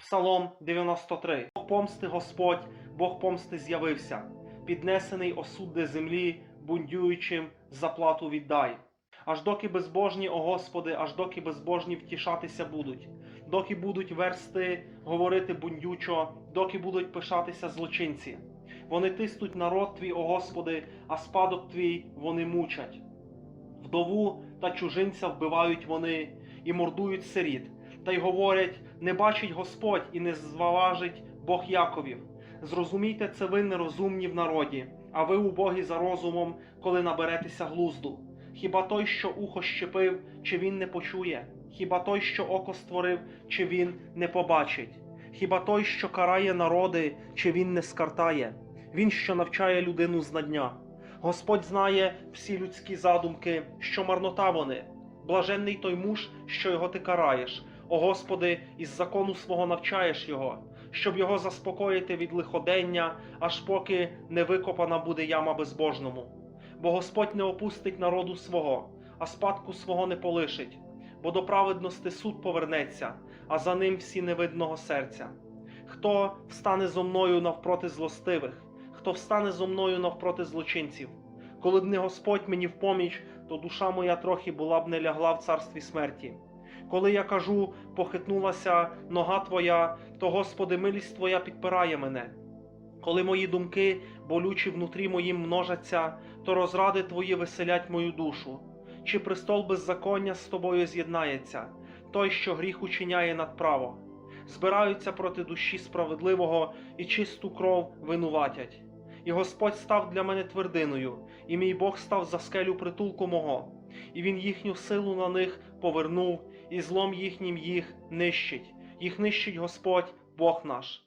Псалом 93. Бог помсти Господь, Бог помсти з'явився. Піднесений осудде землі, бундюючим заплату віддай. Аж доки безбожні, о Господи, аж доки безбожні втішатися будуть, доки будуть версти говорити бундючо, доки будуть пишатися злочинці. Вони тиснуть народ твій, о Господи, а спадок твій вони мучать. Вдову та чужинця вбивають вони і мордують сиріт, та й говорять: не бачить Господь і не зважить Бог Яковів. Зрозумійте це ви нерозумні в народі, а ви убогі за розумом, коли наберетеся глузду. Хіба той, що ухо щепив, чи він не почує? Хіба той, що око створив, чи він не побачить? Хіба той, що карає народи, чи він не скартає? Він, що навчає людину знання. Господь знає всі людські задумки, що марнота вони. Блаженний той муж, що його ти караєш. О Господи, із закону свого навчаєш його, щоб його заспокоїти від лиходення, аж поки не викопана буде яма безбожному. Бо Господь не опустить народу свого, а спадку свого не полишить, бо до праведності суд повернеться, а за ним всі невидного серця. Хто встане зо мною навпроти злостивих, хто встане зо мною навпроти злочинців? Коли б не Господь мені в поміч, то душа моя трохи була б не лягла в царстві смерті. Коли я кажу, похитнулася нога твоя, то Господи, милість Твоя підпирає мене. Коли мої думки болючі внутрі моїм множаться, то розради Твої веселять мою душу. Чи престол беззаконня з тобою з'єднається, той, що гріх учиняє надправо, збираються проти душі справедливого і чисту кров винуватять. І Господь став для мене твердиною, і мій Бог став за скелю притулку мого, і він їхню силу на них повернув, і злом їхнім їх нищить. Їх нищить Господь, Бог наш.